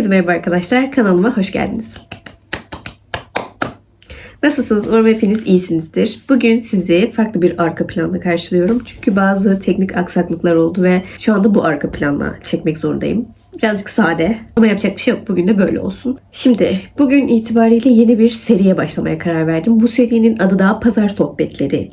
Herkese merhaba arkadaşlar. Kanalıma hoş geldiniz. Nasılsınız? Umarım hepiniz iyisinizdir. Bugün sizi farklı bir arka planla karşılıyorum. Çünkü bazı teknik aksaklıklar oldu ve şu anda bu arka planla çekmek zorundayım. Birazcık sade ama yapacak bir şey yok. Bugün de böyle olsun. Şimdi bugün itibariyle yeni bir seriye başlamaya karar verdim. Bu serinin adı da Pazar Sohbetleri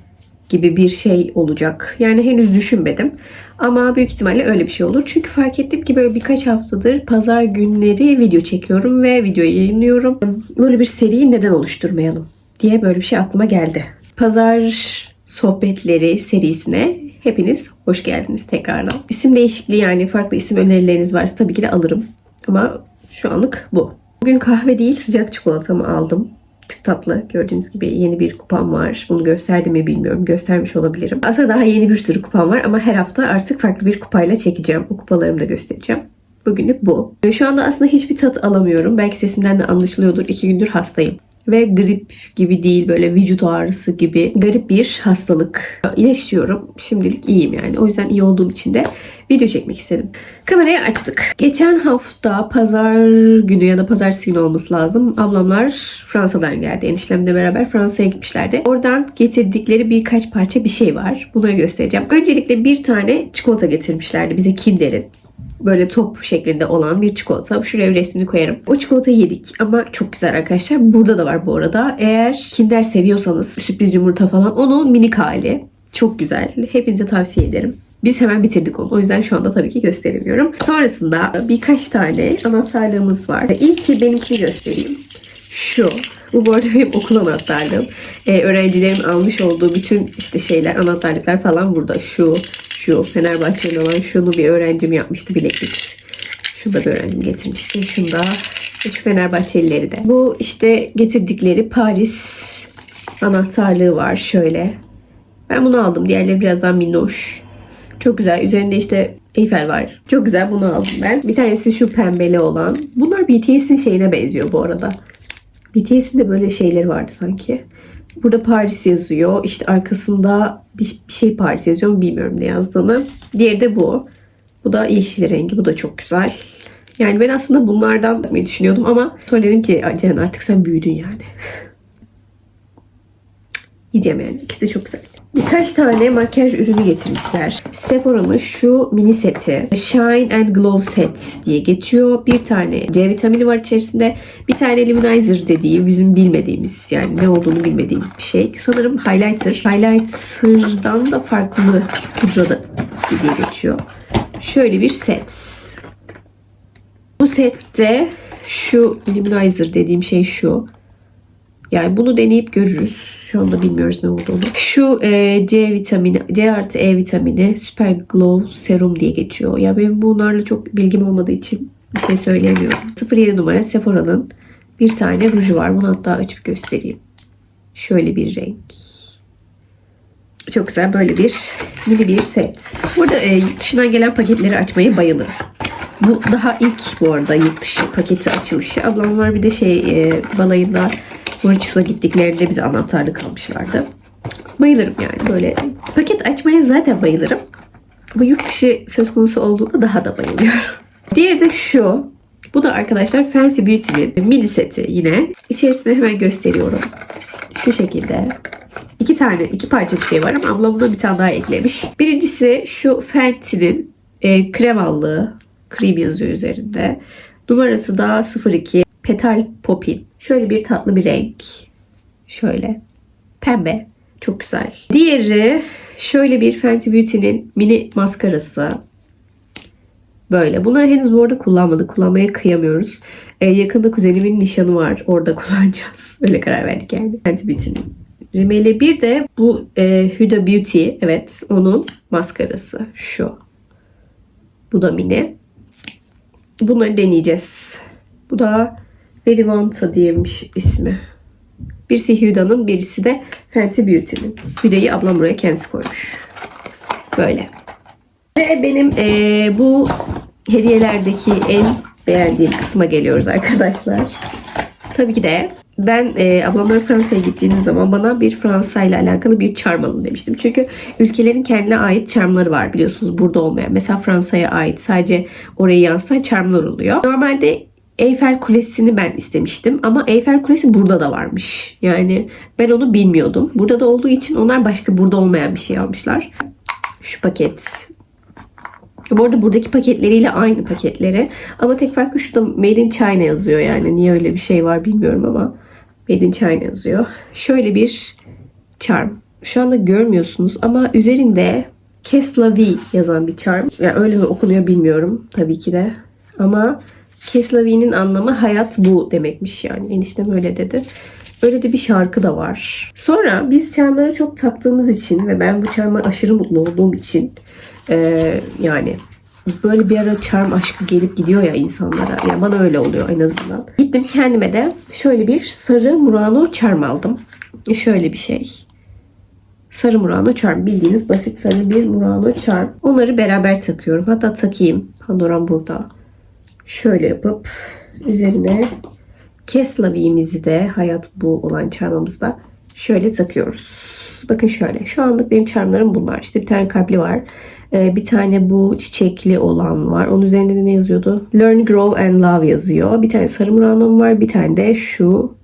gibi bir şey olacak. Yani henüz düşünmedim. Ama büyük ihtimalle öyle bir şey olur. Çünkü fark ettim ki böyle birkaç haftadır pazar günleri video çekiyorum ve video yayınlıyorum. Böyle bir seriyi neden oluşturmayalım diye böyle bir şey aklıma geldi. Pazar sohbetleri serisine hepiniz hoş geldiniz tekrardan. İsim değişikliği yani farklı isim önerileriniz varsa tabii ki de alırım. Ama şu anlık bu. Bugün kahve değil sıcak çikolatamı aldım. Çok tatlı. Gördüğünüz gibi yeni bir kupam var. Bunu gösterdim mi bilmiyorum. Göstermiş olabilirim. Aslında daha yeni bir sürü kupam var ama her hafta artık farklı bir kupayla çekeceğim. O kupalarımı da göstereceğim. Bugünlük bu. Şu anda aslında hiçbir tat alamıyorum. Belki sesimden de anlaşılıyordur. İki gündür hastayım ve grip gibi değil böyle vücut ağrısı gibi garip bir hastalık. İyileşiyorum. Şimdilik iyiyim yani. O yüzden iyi olduğum için de video çekmek istedim. Kamerayı açtık. Geçen hafta pazar günü ya da pazartesi günü olması lazım. Ablamlar Fransa'dan geldi. Enişlemle beraber Fransa'ya gitmişlerdi. Oradan getirdikleri birkaç parça bir şey var. Bunları göstereceğim. Öncelikle bir tane çikolata getirmişlerdi bize Kinder'in böyle top şeklinde olan bir çikolata. Şuraya resmini koyarım. O çikolatayı yedik ama çok güzel arkadaşlar. Burada da var bu arada. Eğer Kinder seviyorsanız sürpriz yumurta falan onun minik hali. Çok güzel. Hepinize tavsiye ederim. Biz hemen bitirdik onu. O yüzden şu anda tabii ki gösteremiyorum. Sonrasında birkaç tane anahtarlığımız var. İlki benimkini göstereyim. Şu. Bu bu arada benim okul anahtarlığım. Ee, öğrencilerin almış olduğu bütün işte şeyler, anahtarlıklar falan burada. Şu, şu Fenerbahçeli olan şunu bir öğrencim yapmıştı bileklik. Şunu da bir öğrencim getirmişti. Şunu da şu Fenerbahçelileri de. Bu işte getirdikleri Paris anahtarlığı var şöyle. Ben bunu aldım. Diğerleri biraz daha minnoş. Çok güzel. Üzerinde işte Eyfel var. Çok güzel bunu aldım ben. Bir tanesi şu pembeli olan. Bunlar BTS'in şeyine benziyor bu arada. BTS'in de böyle şeyleri vardı sanki. Burada Paris yazıyor. İşte arkasında bir, bir şey Paris yazıyor bilmiyorum ne yazdığını. Diğeri de bu. Bu da yeşil rengi. Bu da çok güzel. Yani ben aslında bunlardan yapmayı düşünüyordum ama sonra dedim ki Ceren artık sen büyüdün yani. Yiyeceğim yani. İkisi de çok güzel. Birkaç tane makyaj ürünü getirmişler. Sephora'nın şu mini seti. Shine and Glow Set diye geçiyor. Bir tane C vitamini var içerisinde. Bir tane luminizer dediği bizim bilmediğimiz yani ne olduğunu bilmediğimiz bir şey. Sanırım highlighter. Highlighter'dan da farklı pudrada diye geçiyor. Şöyle bir set. Bu sette şu luminizer dediğim şey şu. Yani bunu deneyip görürüz. Şu anda bilmiyoruz ne olduğunu. Şu e, C vitamini, C artı E vitamini Super Glow Serum diye geçiyor. Ya benim bunlarla çok bilgim olmadığı için bir şey söyleyemiyorum. 07 numara Sephora'nın bir tane ruju var. Bunu hatta açıp göstereyim. Şöyle bir renk. Çok güzel böyle bir mini bir set. Burada e, yurt dışından gelen paketleri açmayı bayılırım. Bu daha ilk bu arada yurt dışı paketi açılışı. Ablamlar bir de şey e, balayında Mauritius'a gittiklerinde bize anahtarlık almışlardı. Bayılırım yani böyle. Paket açmaya zaten bayılırım. Bu yurt dışı söz konusu olduğunda daha da bayılıyorum. Diğeri de şu. Bu da arkadaşlar Fenty Beauty'nin mini seti yine. İçerisine hemen gösteriyorum. Şu şekilde. İki tane, iki parça bir şey var ama ablam buna bir tane daha eklemiş. Birincisi şu Fenty'nin e, kremallığı. Cream yazıyor üzerinde. Numarası da 02 Petal Popin. Şöyle bir tatlı bir renk. Şöyle. Pembe. Çok güzel. Diğeri şöyle bir Fenty Beauty'nin mini maskarası. Böyle. Bunları henüz bu arada kullanmadık. Kullanmaya kıyamıyoruz. Ee, yakında kuzenimin nişanı var. Orada kullanacağız. Öyle karar verdik yani. Fenty Beauty'nin. Rimeli bir de bu e, Huda Beauty. Evet. Onun maskarası. Şu. Bu da mini. Bunları deneyeceğiz. Bu da Velivanta diyemiş ismi. Birisi Huda'nın, birisi de Fenty Beauty'nin. Huda'yı ablam buraya kendisi koymuş. Böyle. Ve benim ee, bu hediyelerdeki en beğendiğim kısma geliyoruz arkadaşlar. Tabii ki de ben e, ablamlar Fransa'ya gittiğiniz zaman bana bir Fransa ile alakalı bir charm alın demiştim. Çünkü ülkelerin kendine ait charmları var biliyorsunuz burada olmayan. Mesela Fransa'ya ait sadece orayı yansıtan charmlar oluyor. Normalde Eyfel Kulesi'ni ben istemiştim ama Eyfel Kulesi burada da varmış. Yani ben onu bilmiyordum. Burada da olduğu için onlar başka burada olmayan bir şey almışlar. Şu paket. Bu arada buradaki paketleriyle aynı paketleri. Ama tek farkı şurada Made in China yazıyor yani. Niye öyle bir şey var bilmiyorum ama Made in China yazıyor. Şöyle bir charm. Şu anda görmüyorsunuz ama üzerinde Keslavi yazan bir charm. Yani öyle mi okunuyor bilmiyorum tabii ki de. Ama Keslavi'nin anlamı hayat bu demekmiş yani. Eniştem öyle dedi. Öyle de bir şarkı da var. Sonra biz charmlara çok taktığımız için ve ben bu charm'a aşırı mutlu olduğum için eee, yani böyle bir ara charm aşkı gelip gidiyor ya insanlara. Yani bana öyle oluyor en azından. Gittim kendime de şöyle bir sarı Murano charm aldım. Şöyle bir şey. Sarı Murano charm. Bildiğiniz basit sarı bir Murano charm. Onları beraber takıyorum. Hatta takayım. Pandoram burada. Şöyle yapıp üzerine Keslavi'mizi de hayat bu olan charmımızda şöyle takıyoruz. Bakın şöyle. Şu anlık benim charmlarım bunlar. İşte bir tane kalpli var. Ee, bir tane bu çiçekli olan var. Onun üzerinde de ne yazıyordu? Learn, Grow and Love yazıyor. Bir tane sarı Murano'm var. Bir tane de şu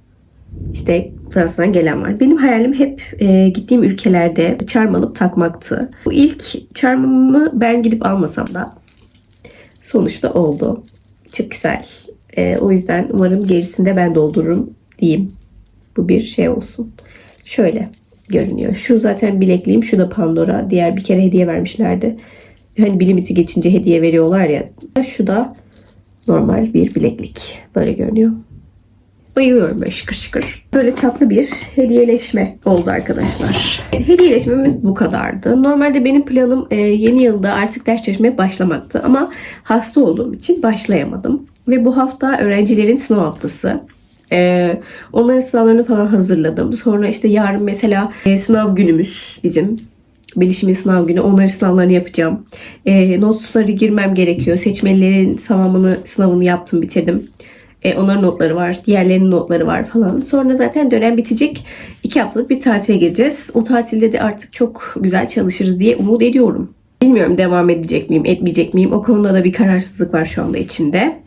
işte Fransa'dan gelen var. Benim hayalim hep e, gittiğim ülkelerde charm alıp takmaktı. Bu ilk charmımı ben gidip almasam da sonuçta oldu. Çok güzel. E, o yüzden umarım gerisinde ben doldururum diyeyim. Bu bir şey olsun. Şöyle görünüyor. Şu zaten bilekliğim. Şu da Pandora. Diğer bir kere hediye vermişlerdi. Hani bir limiti geçince hediye veriyorlar ya. Şu da normal bir bileklik. Böyle görünüyor. Bayılıyorum böyle şıkır şıkır. Böyle tatlı bir hediyeleşme oldu arkadaşlar. Hediyeleşmemiz bu kadardı. Normalde benim planım e, yeni yılda artık ders çalışmaya başlamaktı. Ama hasta olduğum için başlayamadım. Ve bu hafta öğrencilerin sınav haftası. E, onların sınavlarını falan hazırladım. Sonra işte yarın mesela e, sınav günümüz bizim. Bilişimin sınav günü. Onların sınavlarını yapacağım. E, notları girmem gerekiyor. Seçmelerin tamamını sınavını yaptım bitirdim. E, onların notları var. Diğerlerinin notları var falan. Sonra zaten dönem bitecek. iki haftalık bir tatile gireceğiz. O tatilde de artık çok güzel çalışırız diye umut ediyorum. Bilmiyorum devam edecek miyim, etmeyecek miyim? O konuda da bir kararsızlık var şu anda içinde.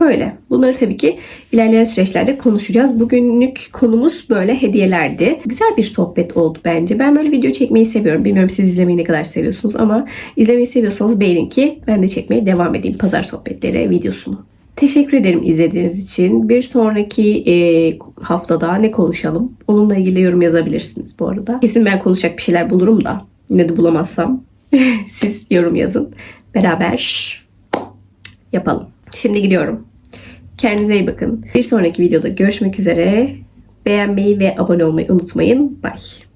Böyle. Bunları tabii ki ilerleyen süreçlerde konuşacağız. Bugünlük konumuz böyle hediyelerdi. Güzel bir sohbet oldu bence. Ben böyle video çekmeyi seviyorum. Bilmiyorum siz izlemeyi ne kadar seviyorsunuz ama izlemeyi seviyorsanız beğenin ki ben de çekmeye devam edeyim pazar sohbetleri videosunu. Teşekkür ederim izlediğiniz için. Bir sonraki e, haftada ne konuşalım? Onunla ilgili yorum yazabilirsiniz bu arada. Kesin ben konuşacak bir şeyler bulurum da. Yine de bulamazsam siz yorum yazın. Beraber yapalım. Şimdi gidiyorum. Kendinize iyi bakın. Bir sonraki videoda görüşmek üzere. Beğenmeyi ve abone olmayı unutmayın. Bye.